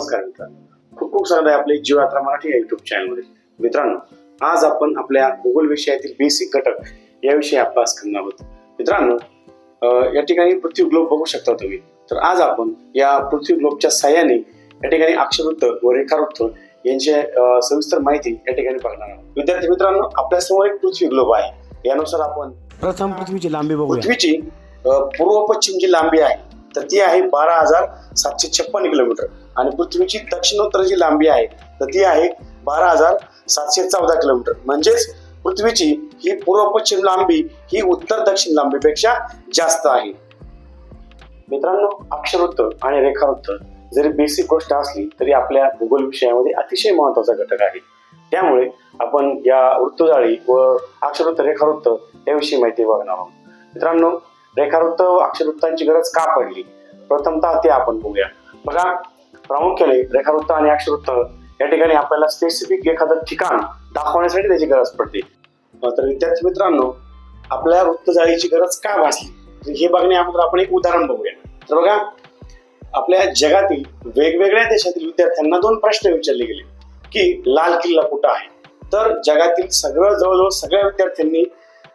नमस्कार मित्रांनो. खूप खूप स्वागत आहे आपले जीव यात्रा मराठी या युट्यूब चॅनलमध्ये मित्रांनो आज आपण आपल्या भूगोल विषयातील बेसिक घटक याविषयी अभ्यास करणार आहोत. मित्रांनो या ठिकाणी पृथ्वी ग्लोब बघू शकता तुम्ही. तर आज आपण या पृथ्वी ग्लोबच्या साह्याने या ठिकाणी अक्षरवृत्त व रेखावृत्त यांची सविस्तर माहिती या ठिकाणी बघणार आहोत. विद्यार्थी मित्रांनो आपल्यासमोर एक पृथ्वी ग्लोब आहे. यानुसार आपण प्रथम पृथ्वीची लांबी बघूया. पृथ्वीची पूर्व पश्चिम जी लांबी आहे. तर ती आहे बारा हजार सातशे छप्पन किलोमीटर. आणि पृथ्वीची दक्षिणोत्तर जी लांबी आहे तर ती आहे बारा हजार सातशे चौदा किलोमीटर. म्हणजेच पृथ्वीची ही पूर्व पश्चिम लांबी ही उत्तर दक्षिण लांबीपेक्षा जास्त आहे. मित्रांनो अक्षरवृत्त आणि रेखावृत्त जरी बेसिक गोष्ट असली तरी आपल्या भूगोल विषयामध्ये अतिशय महत्त्वाचा घटक आहे. त्यामुळे आपण या वृत्तजाळी व अक्षरवृत्त रेखावृत्त याविषयी माहिती बघणार आहोत. मित्रांनो रेखावृत्त व अक्षरवृत्तांची गरज का पडली? प्रथमतः ते आपण बघूया. बघा प्रामुख्याने रेखावृत्त आणि अक्षरवृत्त या ठिकाणी आपल्याला स्पेसिफिक एखादं ठिकाण दाखवण्यासाठी त्याची गरज पडते. तर विद्यार्थी मित्रांनो आपल्या वृत्तजाळीची गरज का भासली? हे बघण्या अगोदर आपण एक उदाहरण बघूया. तर बघा आपल्या जगातील वेगवेगळ्या देशातील विद्यार्थ्यांना दोन प्रश्न विचारले गेले की लाल किल्ला कुठं आहे? तर जगातील सगळं जवळजवळ सगळ्या विद्यार्थ्यांनी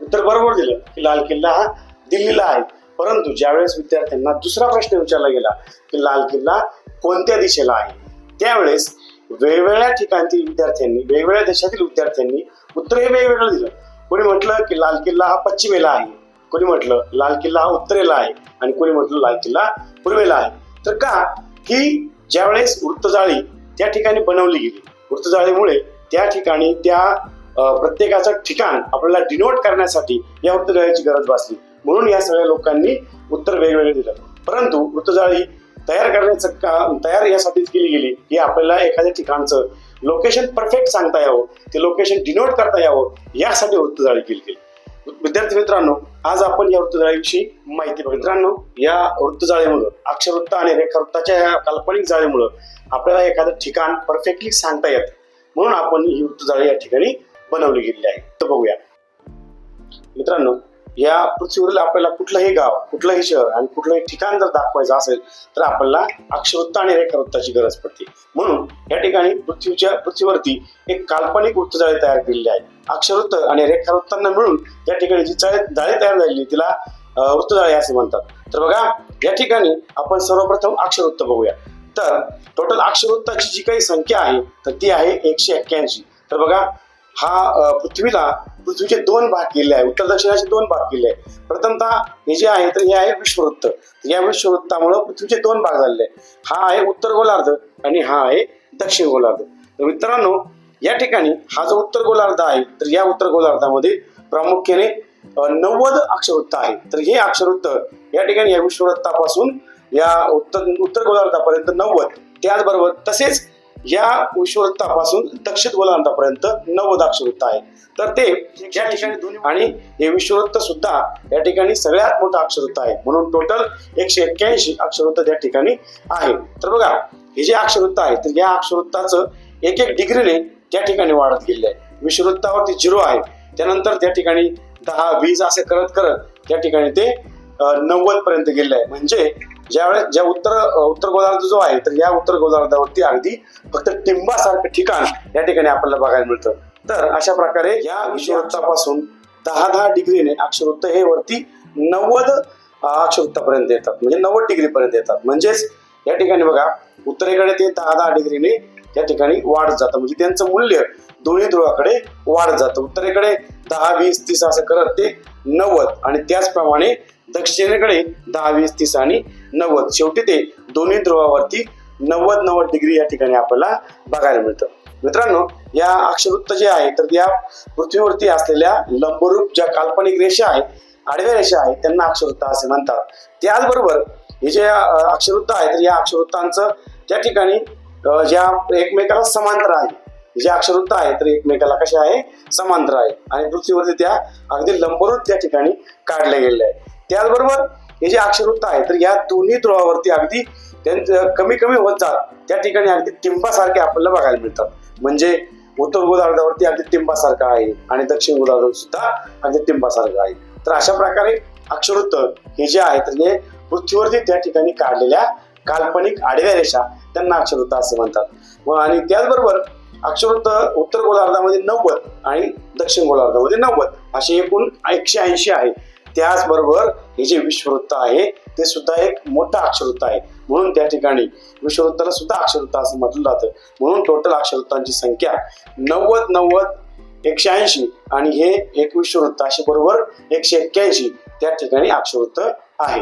उत्तर बरोबर दिलं की लाल किल्ला हा दिल्लीला आहे. परंतु ज्यावेळेस विद्यार्थ्यांना दुसरा प्रश्न विचारला गेला की लाल किल्ला कोणत्या दिशेला आहे? त्यावेळेस वेगवेगळ्या ठिकाणतील विद्यार्थ्यांनी वेगवेगळ्या देशातील विद्यार्थ्यांनी उत्तर हे वेगवेगळं दिलं. कोणी म्हटलं की लाल किल्ला हा पश्चिमेला आहे. कोणी म्हटलं लाल किल्ला हा उत्तरेला आहे. आणि कोणी म्हटलं लाल किल्ला पूर्वेला आहे. तर का? की ज्यावेळेस वृत्तजाळी त्या ठिकाणी बनवली गेली. वृत्तजाळीमुळे त्या ठिकाणी त्या प्रत्येकाचं ठिकाण आपल्याला डिनोट करण्यासाठी या वृत्तजाळीची गरज भासली. म्हणून या सगळ्या लोकांनी उत्तर वेगवेगळे दिलं. परंतु वृत्तजाळी तयार करण्याचं का तयार यासाठीच केली गेली की आपल्याला एखाद्या ठिकाणचं लोकेशन परफेक्ट सांगता यावं ते लोकेशन डिनोट करता यावं यासाठी वृत्तजाळी केली गेली. विद्यार्थी मित्रांनो आज आपण या वृत्तजाळीविषयी माहिती मित्रांनो या वृत्तजाळीमुळं अक्षरवृत्त आणि रेखावृत्ताच्या या काल्पनिक जाळीमुळं आपल्याला एखादं ठिकाण परफेक्टली सांगता येतं. म्हणून आपण ही वृत्तजाळी या ठिकाणी बनवली गेलेली आहे. तर बघूया. मित्रांनो या पृथ्वीवरील आपल्याला कुठलंही गाव कुठलंही शहर आणि कुठलंही ठिकाण जर दाखवायचं असेल तर आपल्याला अक्षरवृत्त आणि रेखावृत्ताची गरज पडते. म्हणून या ठिकाणी पृथ्वीच्या पृथ्वीवरती एक काल्पनिक वृत्तजाळे तयार केलेली आहे. अक्षरवृत्त आणि रेखावृत्तांना मिळून या ठिकाणी जी जाळी जाळी तयार झालेली तिला वृत्तजाळे असे म्हणतात. तर बघा या ठिकाणी आपण सर्वप्रथम अक्षरवृत्त बघूया. तर टोटल अक्षरवृत्ताची जी काही संख्या आहे तर ती आहे एकशे एक्क्याऐंशी. तर बघा हा पृथ्वीला पृथ्वीचे दोन भाग केले आहे. उत्तर दक्षिणाचे दोन भाग केले आहे. प्रथमतः हे जे आहे तर हे आहे विश्ववृत्त. या विश्ववृत्तामुळे पृथ्वीचे दोन भाग झालेले आहे हा आहे उत्तर गोलार्ध आणि हा आहे दक्षिण गोलार्ध. तर मित्रांनो या ठिकाणी हा जो उत्तर गोलार्ध आहे तर या उत्तर गोलार्धामध्ये प्रामुख्याने नव्वद अक्षरवृत्त आहे. तर हे अक्षरवृत्त या ठिकाणी या विश्ववृत्तापासून या उत्तर उत्तर गोलार्धापर्यंत नव्वद. त्याचबरोबर तसेच या विश्ववृत्तापासून दक्षिण गोलांतापर्यंत नव्वद अक्षरवृत्त आहे. तर ते या ठिकाणी दोन्ही आणि हे विश्ववृत्त सुद्धा या ठिकाणी सगळ्यात मोठं अक्षरवृत्त आहे. म्हणून टोटल एकशे एक्क्याऐंशी अक्षरवृत्त त्या ठिकाणी आहे. तर बघा हे जे अक्षरवृत्त आहे तर या अक्षरवृत्ताचं एक एक डिग्रीने त्या ठिकाणी वाढत गेले आहे. विश्ववृत्तावरती झिरो आहे. त्यानंतर त्या ठिकाणी दहा वीस असे करत करत त्या ठिकाणी ते नव्वद पर्यंत गेले आहे. म्हणजे ज्यावेळेस ज्या उत्तर उत्तर गोलार्ध जो आहे तर या उत्तर गोलार्धावरती अगदी फक्त टिंबासारखं ठिकाण या ठिकाणी आपल्याला बघायला मिळतं. तर अशा प्रकारे या विषयवृत्तापासून दहा दहा डिग्रीने अक्षरवृत्त हे वरती नव्वद अ, अक्षरवृत्तापर्यंत येतात. म्हणजे नव्वद डिग्रीपर्यंत येतात. म्हणजेच या ठिकाणी बघा उत्तरेकडे ते दहा दहा डिग्रीने या ठिकाणी वाढत जातं. म्हणजे त्यांचं मूल्य दोन्ही ध्रुवाकडे वाढत जातं. उत्तरेकडे दहा वीस तीस असं करत ते नव्वद. आणि त्याचप्रमाणे दक्षिणेकडे दहा वीस तीस आणि नव्वद. शेवटी ते दोन्ही ध्रुवावरती नव्वद नव्वद डिग्री या ठिकाणी आपल्याला बघायला मिळतं. मित्रांनो या अक्षरवृत्त जे आहे तर या पृथ्वीवरती असलेल्या लंबरूप ज्या काल्पनिक रेषा आहेत आडव्या रेषा आहेत त्यांना अक्षरवृत्त असे म्हणतात. त्याचबरोबर हे जे अक्षवृत्त अक्षरवृत्त आहे तर या अक्षरवृत्तांचं त्या ठिकाणी ज्या एकमेकाला समांतर आहे जे अक्षरवृत्त आहे तर एकमेकाला कसे आहे? समांतर आहे. आणि पृथ्वीवरती त्या अगदी लंबरूप त्या ठिकाणी काढल्या गेलेल्या आहे त्याचबरोबर हे जे अक्षरवृत्त आहे तर या दोन्ही ध्रुवावरती अगदी त्यांचं कमी कमी होत जात त्या ठिकाणी अगदी टिंबासारखे आपल्याला बघायला मिळतात. म्हणजे उत्तर गोलार्धावरती अगदी टिंबासारखं आहे आणि दक्षिण गोलार्धावर सुद्धा अगदी टिंबासारखं आहे. तर अशा प्रकारे अक्षरवृत्त हे जे आहे तर हे पृथ्वीवरती त्या ठिकाणी काढलेल्या काल्पनिक आडव्या रेषा त्यांना अक्षरवृत्त असे म्हणतात. व आणि त्याचबरोबर अक्षरवृत्त उत्तर गोलार्धामध्ये नव्वद आणि दक्षिण गोलार्धामध्ये नव्वद असे एकूण एकशे ऐंशी आहे. त्याचबरोबर हे जे विश्ववृत्त आहे ते सुद्धा एक मोठा अक्षरवृत्त आहे. म्हणून त्या ठिकाणी विश्ववृत्ताला सुद्धा अक्षरवृत्त असं म्हटलं जातं. म्हणून टोटल अक्षरवृत्तांची संख्या नव्वद नव्वद एकशे ऐंशी आणि हे एक विश्ववृत्त. असे बरोबर एकशे एक्क्याऐंशी त्या ठिकाणी अक्षरवृत्त आहे.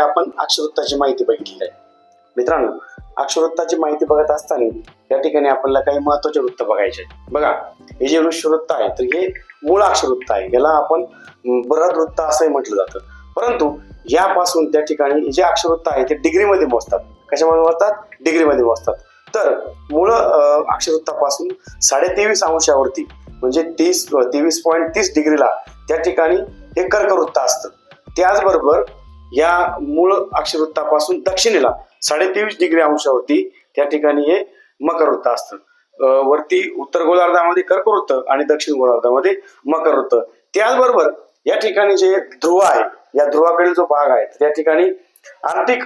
आपण अक्षरवृत्ताची माहिती बघितली आहे. मित्रांनो अक्षरवृत्ताची माहिती बघत असताना या ठिकाणी आपल्याला काही महत्त्वाचे वृत्त बघायचे आहेत. बघा हे जे वृत्त आहे तर हे मूळ अक्षरवृत्त आहे. याला आपण बृहद वृत्त असंही म्हटलं जातं. परंतु यापासून त्या ठिकाणी जे अक्षरवृत्त आहे ते डिग्रीमध्ये मोजतात. कशामध्ये मोजतात? डिग्रीमध्ये मोजतात. तर मूळ अक्षरवृत्तापासून साडे अंशावरती म्हणजे तीस तेवीस पॉईंट तीस डिग्रीला त्या ठिकाणी हे कर्कवृत्त असतं. त्याचबरोबर या मूळ अक्षरवृत्तापासून दक्षिणेला साडेतेवीस डिग्री डिग्री अंशावरती त्या ठिकाणी हे मकर वृत्त असतं. वरती उत्तर गोलार्धामध्ये कर्कवृत्त आणि दक्षिण गोलार्धामध्ये मकर वृत्त. त्याचबरोबर या ठिकाणी जे ध्रुव आहे या ध्रुवाकडील जो भाग आहे त्या ठिकाणी आर्थिक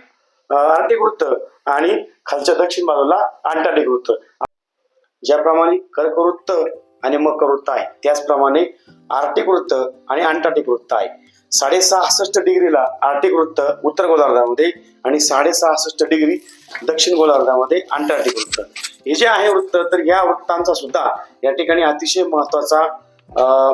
आर्थिक वृत्त आणि खालच्या दक्षिण बाजूला अंटार्टिक वृत्त. ज्याप्रमाणे कर्कवृत्त आणि मकर वृत्त आहे त्याचप्रमाणे आर्टिक वृत्त आणि अंटार्टिक वृत्त आहे. साडेसहासष्ट डिग्रीला आर्टिक वृत्त उत्तर गोलार्धामध्ये आणि साडेसहासष्ट डिग्री दक्षिण गोलार्धामध्ये अंटार्क्टिक वृत्त. हे जे आहे वृत्त तर या वृत्तांचा सुद्धा या ठिकाणी अतिशय महत्त्वाचा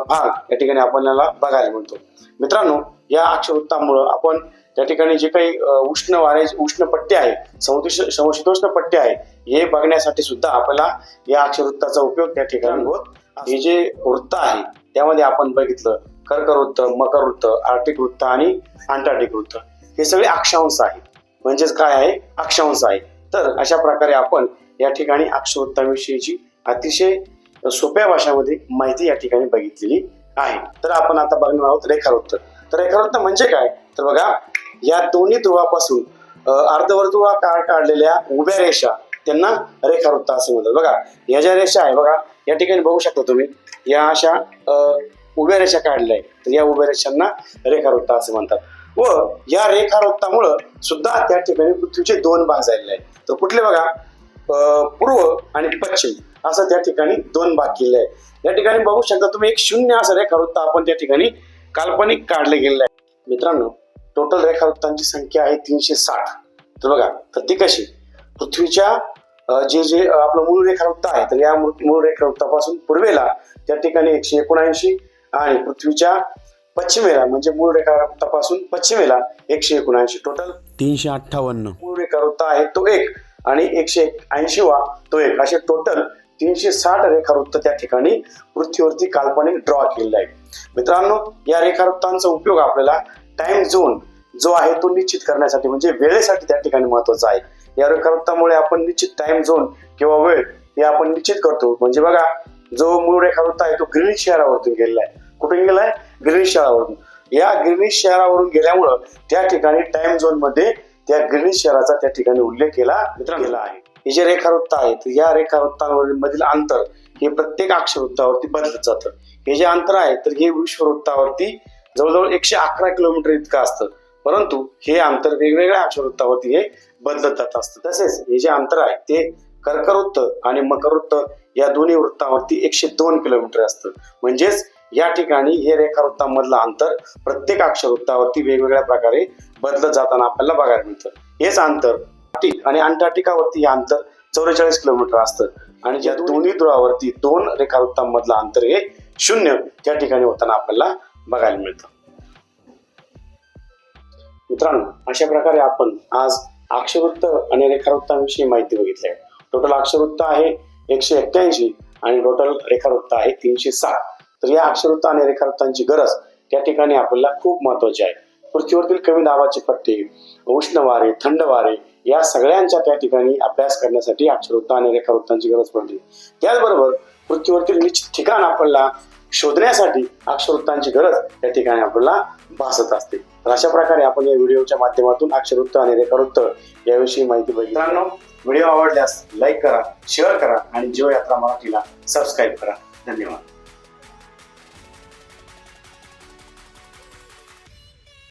भाग या ठिकाणी आपल्याला बघायला मिळतो. मित्रांनो या अक्षवृत्तामुळं आपण त्या ठिकाणी जे काही उष्ण वारे उष्ण पट्टे आहे समुद्र समशीतोष्ण पट्टे आहे हे बघण्यासाठी सुद्धा आपल्याला या अक्षवृत्ताचा उपयोग त्या ठिकाणी होत. हे जे वृत्त आहे त्यामध्ये आपण बघितलं कर्कवृत्त मकर वृत्त आर्टिक वृत्त आणि अंटार्टिक वृत्त हे सगळे अक्षांश आहेत. म्हणजेच काय आहे? अक्षांश आहे तर अशा प्रकारे आपण या ठिकाणी अक्षवृत्ताविषयीची अतिशय सोप्या भाषामध्ये माहिती या ठिकाणी बघितलेली आहे. तर आपण आता बघणार आहोत रेखावृत्त. तर रेखावृत्त म्हणजे काय? तर बघा या दोन्ही ध्रुवापासून अं, अर्धवर्तुळाकार काढलेल्या उभ्या रेषा त्यांना रेखावृत्त असे म्हणतात. बघा या ज्या रेषा आहे बघा या ठिकाणी बघू शकता तुम्ही. या अशा उभ्या रेषा काढल्या आहेत. तर या उभ्या रेषांना रेखावृत्त असे म्हणतात. व या रेखावृत्तामुळं सुद्धा त्या ठिकाणी पृथ्वीचे दोन भाग झालेले आहेत. तर कुठले बघा? पूर्व आणि पश्चिम असं त्या ठिकाणी दोन भाग केले आहेत. या ठिकाणी बघू शकता तुम्ही एक शून्य असं रेखावृत्त आपण त्या ठिकाणी काल्पनिक काढले गेलेलं आहे. मित्रांनो टोटल रेखावृत्तांची संख्या आहे तीनशे साठ. तर बघा तर ती कशी? पृथ्वीच्या जे जे आपलं मूळ रेखावृत्त आहे तर या मूळ रेखावृत्तापासून पूर्वेला त्या ठिकाणी एकशे एकोणऐंशी आणि पृथ्वीच्या पश्चिमेला म्हणजे मूळ रेखावृत्तापासून पश्चिमेला एकशे एकोणऐंशी. टोटल तीनशे अठ्ठावन्न. मूळ रेखावृत्त आहे तो एक आणि एकशे ऐंशी वा तो एक. असे टोटल तीनशे साठ रेखावृत्त त्या ठिकाणी पृथ्वीवरती काल्पनिक ड्रॉ केलेला आहे. मित्रांनो या रेखावृत्तांचा उपयोग आपल्याला टाइम झोन जो आहे तो निश्चित करण्यासाठी म्हणजे वेळेसाठी त्या ठिकाणी महत्त्वाचा आहे. या रेखावृत्तामुळे आपण निश्चित टाइम झोन किंवा वेळ हे आपण निश्चित करतो. म्हणजे बघा जो मूळ रेखावृत्त आहे तो ग्रीनिश शहरावरतून गेलेला आहे. कुठे गेलाय? ग्रीनिश शहरावरून. या ग्रीनिश शहरावरून गेल्यामुळं त्या ठिकाणी टाइम झोनमध्ये त्या ग्रीनिश शहराचा त्या ठिकाणी उल्लेख केला गेला आहे. हे जे रेखावृत्त आहे तर या रेखावृत्तांवरील मधील अंतर हे प्रत्येक अक्षरवृत्तावरती बदलत जातं. हे जे अंतर आहे तर हे विश्ववृत्तावरती जवळजवळ एकशे अकरा किलोमीटर इतकं असतं. परंतु हे अंतर वेगवेगळ्या अक्षरवृत्तावरती हे बदलत जात असतं. तसेच हे जे अंतर आहे ते कर्कवृत्त आणि मकरवृत्त या दोन्ही वृत्तावरती एकशे दोन किलोमीटर असतं. म्हणजेच या ठिकाणी हे रेखावृत्तामधलं अंतर प्रत्येक अक्षरवृत्तावरती वेगवेगळ्या प्रकारे बदलत जाताना आपल्याला बघायला मिळतं. हेच अंतर आणि अंटार्क्टिकावरती हे अंतर चौवेचाळीस किलोमीटर असतं. आणि ज्या दोन्ही ध्रुवावरती दोन रेखावृत्तांमधलं अंतर हे शून्य त्या ठिकाणी होताना आपल्याला बघायला मिळतं. मित्रांनो अशा प्रकारे आपण आज अक्षरवृत्त आणि रेखावृत्तांविषयी माहिती बघितली आहे. टोटल अक्षरवृत्त आहे एकशे एक्क्याऐंशी आणि टोटल रेखावृत्त आहे तीनशे साठ. तर या अक्षरवृत्त आणि रेखावृत्तांची गरज त्या ठिकाणी आपल्याला खूप महत्वाची आहे. पृथ्वीवरील कमी दाबाचे पट्टे उष्ण वारे थंड वारे या सगळ्यांचा त्या ठिकाणी अभ्यास करण्यासाठी अक्षरवृत्त आणि रेखावृत्तांची गरज पडते. त्याचबरोबर पृथ्वीवरतील निश्चित ठिकाण आपल्याला शोधण्यासाठी अक्षरवृत्तांची गरज त्या ठिकाणी आपल्याला भासत असते. तर अशा प्रकारे आपण या व्हिडिओच्या माध्यमातून अक्षरवृत्त आणि रेखावृत्त याविषयी माहिती बघितली. मित्रांनो व्हिडिओ आवडल्यास लाईक करा शेअर करा आणि जिओ यात्रा मराठीला सबस्क्राईब करा. धन्यवाद.